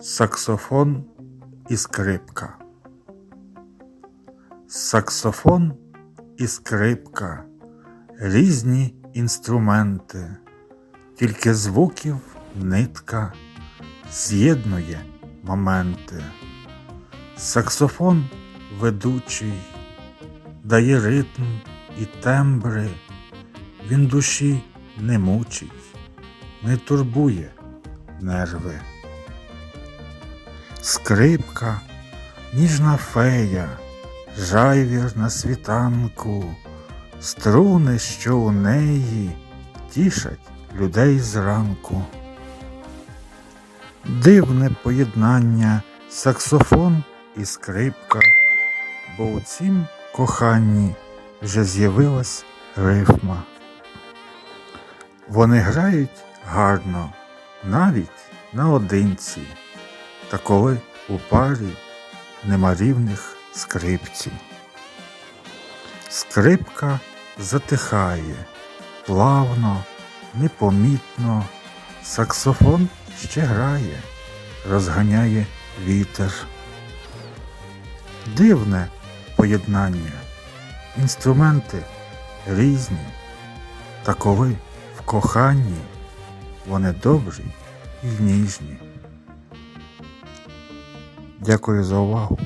Саксофон і скрипка. Саксофон і скрипка різні інструменти, тільки звуків нитка з'єднує моменти. Саксофон ведучий, дає ритм і тембри, він душі не мучить, не турбує нерви. Скрипка, ніжна фея, жайвір на світанку, струни, що у неї тішать людей зранку. Дивне поєднання саксофон і скрипка, бо у цім коханні вже з'явилась рифма. Вони грають гарно, навіть наодинці, та коли у парі нема рівних скрипців. Скрипка затихає, плавно, непомітно, саксофон ще грає, розганяє вітер. Дивне поєднання, інструменти різні, та коли в коханні вони добрі і ніжні. Дякую за увагу.